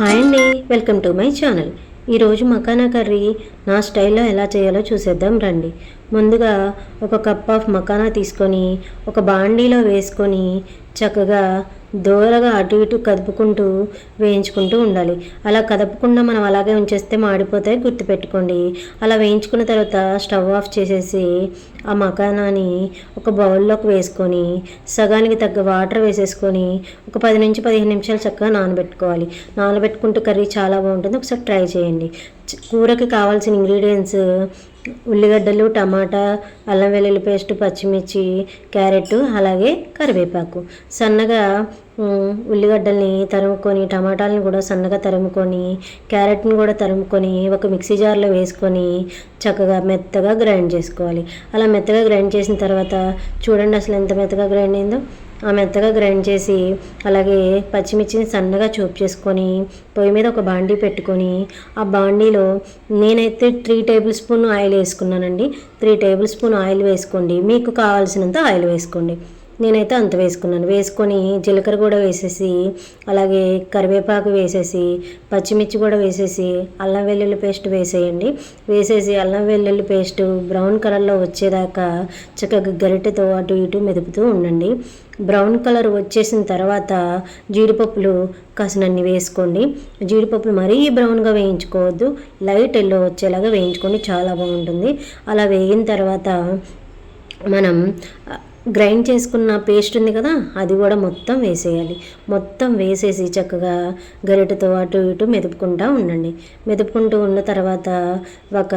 Hi అండి welcome to my channel. ఈరోజు makhana curry నా స్టైల్లో ఎలా చేయాలో చూసేద్దాం రండి. ముందుగా ఒక కప్ ఆఫ్ మకానా తీసుకొని ఒక బాండీలో వేసుకొని చక్కగా దూరగా అటు ఇటు కదుపుకుంటూ వేయించుకుంటూ ఉండాలి. అలా కదపకుండా మనం అలాగే ఉంచేస్తే మాడిపోతాయి గుర్తుపెట్టుకోండి. అలా వేయించుకున్న తర్వాత స్టవ్ ఆఫ్ చేసేసి ఆ మకానాని ఒక బౌల్లోకి వేసుకొని సగానికి తగ్గ వాటర్ వేసేసుకొని ఒక పది నుంచి పదిహేను నిమిషాలు చక్కగా నానబెట్టుకోవాలి. నానబెట్టుకుంటూ కర్రీ చాలా బాగుంటుంది. ఒకసారి ట్రై చేయండి. కూరకి కావాల్సిన ఇంగ్రీడియంట్స్ ఉల్లిగడ్డలు టమాటా అల్లం వెల్లుల్లి పేస్ట్ పచ్చిమిర్చి క్యారెట్ అలాగే కరివేపాకు. సన్నగా ఉల్లిగడ్డల్ని తరుముకొని టమాటాలను కూడా సన్నగా తరుముకొని క్యారెట్ని కూడా తరుముకొని ఒక మిక్సీ జార్లో వేసుకొని చక్కగా మెత్తగా గ్రైండ్ చేసుకోవాలి. అలా మెత్తగా గ్రైండ్ చేసిన తర్వాత చూడండి అసలు ఎంత మెత్తగా గ్రైండ్ అయిందో. మెత్తగా గ్రైండ్ చేసి అలాగే పచ్చిమిర్చిని సన్నగా చూపు చేసుకొని పొయ్యి మీద ఒక బాండీ పెట్టుకొని ఆ బాండీలో నేనైతే త్రీ టేబుల్ స్పూన్ ఆయిల్ వేసుకున్నానండి. త్రీ టేబుల్ స్పూన్ ఆయిల్ వేసుకోండి. మీకు కావాల్సినంత ఆయిల్ వేసుకోండి. నేనైతే అంత వేసుకున్నాను. వేసుకొని జీలకర్ర కూడా వేసేసి అలాగే కరివేపాకు వేసేసి పచ్చిమిర్చి కూడా వేసేసి అల్లం వెల్లుల్లి పేస్ట్ వేసేయండి. వేసేసి అల్లం వెల్లుల్లి పేస్ట్ బ్రౌన్ కలర్లో వచ్చేదాకా చక్కగా గరిటెతో అటు ఇటు మెదుపుతూ ఉండండి. బ్రౌన్ కలర్ వచ్చేసిన తర్వాత జీడిపప్పులు కాసినన్ని వేసుకోండి. జీడిపప్పులు మరీ బ్రౌన్గా వేయించుకోవద్దు. లైట్ ఎల్లో వచ్చేలాగా వేయించుకోండి. చాలా బాగుంటుంది. అలా వేగిన తర్వాత మనం గ్రైండ్ చేసుకున్న పేస్ట్ ఉంది కదా అది కూడా మొత్తం వేసేయాలి. మొత్తం వేసేసి చక్కగా గరిటెతో అటు ఇటు మెదుపుకుంటూ ఉండండి. మెదుపుకుంటూ ఉన్న తర్వాత ఒక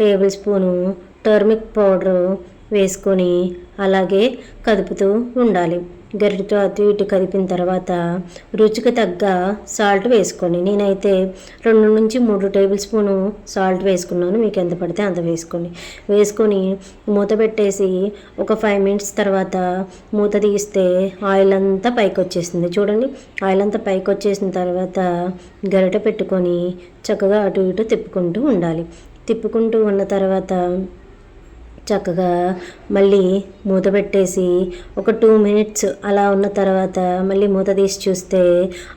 టేబుల్ స్పూను టర్మిక్ పౌడరు వేసుకొని అలాగే కదుపుతూ ఉండాలి. గరిటతో అటు ఇటు కదిపిన తర్వాత రుచికి తగ్గ సాల్ట్ వేసుకోండి. నేనైతే రెండు నుంచి మూడు టేబుల్ స్పూను సాల్ట్ వేసుకున్నాను. మీకు ఎంత పడితే అంత వేసుకోండి. వేసుకొని మూత పెట్టేసి ఒక ఫైవ్ మినిట్స్ తర్వాత మూత తీస్తే ఆయిల్ అంతా పైకి వచ్చేసింది చూడండి ఆయిల్ అంతా పైకి వచ్చేసిన తర్వాత గరిట పెట్టుకొని చక్కగా అటు ఇటు తిప్పుకుంటూ ఉండాలి. తిప్పుకుంటూ ఉన్న తర్వాత చక్కగా మళ్ళీ మూత పెట్టేసి ఒక టూ మినిట్స్ అలా ఉన్న తర్వాత మళ్ళీ మూత తీసి చూస్తే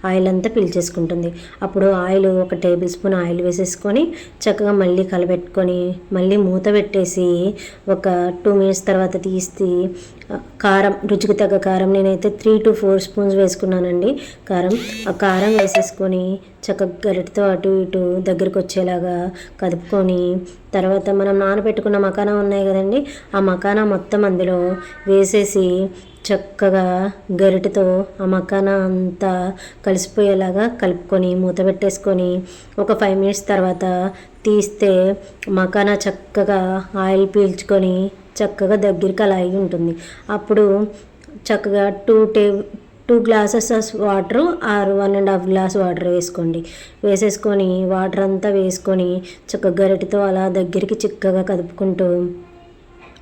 ఆయిల్ అంతా పీల్చేసుకుంటుంది అప్పుడు ఆయిల్ ఒక టేబుల్ స్పూన్ ఆయిల్ వేసేసుకొని చక్కగా మళ్ళీ కలబెట్టుకొని మళ్ళీ మూత పెట్టేసి ఒక టూ మినిట్స్ తర్వాత తీసి కారం రుచికి తగ్గ కారం. నేనైతే త్రీ టు ఫోర్ స్పూన్స్ వేసుకున్నానండి. కారం ఆ కారం వేసేసుకొని చక్కగా గరిటతో అటు ఇటు దగ్గరికి వచ్చేలాగా కదుపుకొని తర్వాత మనం నానబెట్టుకున్న మకానా ఉన్నాయి కదండి ఆ మకానా మొత్తం అందులో వేసేసి చక్కగా గరిటెతో ఆ మకానా అంతా కలిసిపోయేలాగా కలుపుకొని మూత పెట్టేసుకొని ఒక ఫైవ్ మినిట్స్ తర్వాత తీస్తే మకానా చక్కగా ఆయిల్ పీల్చుకొని చక్కగా దగ్గరికి అలా అయి ఉంటుంది. అప్పుడు చక్కగా two table two glasses water or one and half glass water వేసుకోండి. వేసేసుకొని వాటర్ అంతా వేసుకొని చక్కగా గరిటెతో అలా దగ్గరికి చిక్కగా కదుపుకుంటూ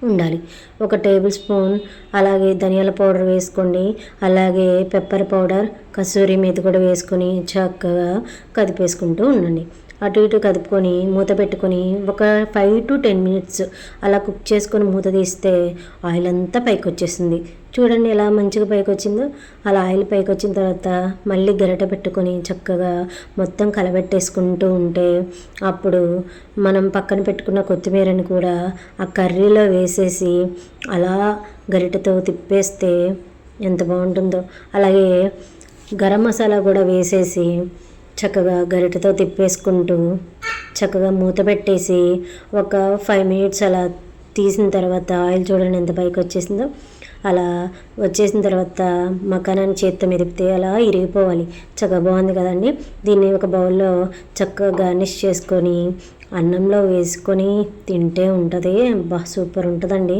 ఉండాలి. ఒక టేబుల్ స్పూన్ అలాగే ధనియాల పౌడర్ వేసుకోండి. అలాగే పెప్పర్ పౌడర్ కసూరి మేతి కూడా వేసుకొని చక్కగా కదిపేసుకుంటూ ఉండండి. అటు ఇటు కదుపుకొని మూత పెట్టుకొని ఒక ఫైవ్ టు టెన్ మినిట్స్ అలా కుక్ చేసుకొని మూత తీస్తే ఆయిల్ అంతా పైకి వచ్చేసింది చూడండి ఎలా మంచిగా పైకి వచ్చిందో అలా ఆయిల్ పైకి వచ్చిన తర్వాత మళ్ళీ గరిట పెట్టుకొని చక్కగా మొత్తం కలబెట్టేసుకుంటూ ఉంటే అప్పుడు మనం పక్కన పెట్టుకున్న కొత్తిమీరని కూడా ఆ కర్రీలో వేసేసి అలా గరిటతో తిప్పేస్తే ఎంత బాగుంటుందో. అలాగే గరం మసాలా కూడా వేసేసి చక్కగా గరిటతో తిప్పేసుకుంటూ చక్కగా మూత పెట్టేసి ఒక ఫైవ్ మినిట్స్ అలా తీసిన తర్వాత ఆయిల్ చూడండి ఎంత పైకి వచ్చేసిందో. అలా వచ్చేసిన తర్వాత మకానాన్ని చేత్తో మెదిపితే అలా ఇరిగిపోవాలి. చక్కగా బాగుంది కదండి. దీన్ని ఒక బౌల్లో చక్కగా గార్నిష్ చేసుకొని అన్నంలో వేసుకొని తింటే ఉంటుంది. బా సూపర్ ఉంటుందండి.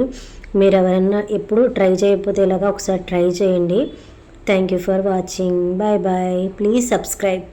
మీరు ఎవరైనా ఎప్పుడు ట్రై చేయకపోతే ఇలాగా ఒకసారి ట్రై చేయండి. Thank you for watching bye bye please subscribe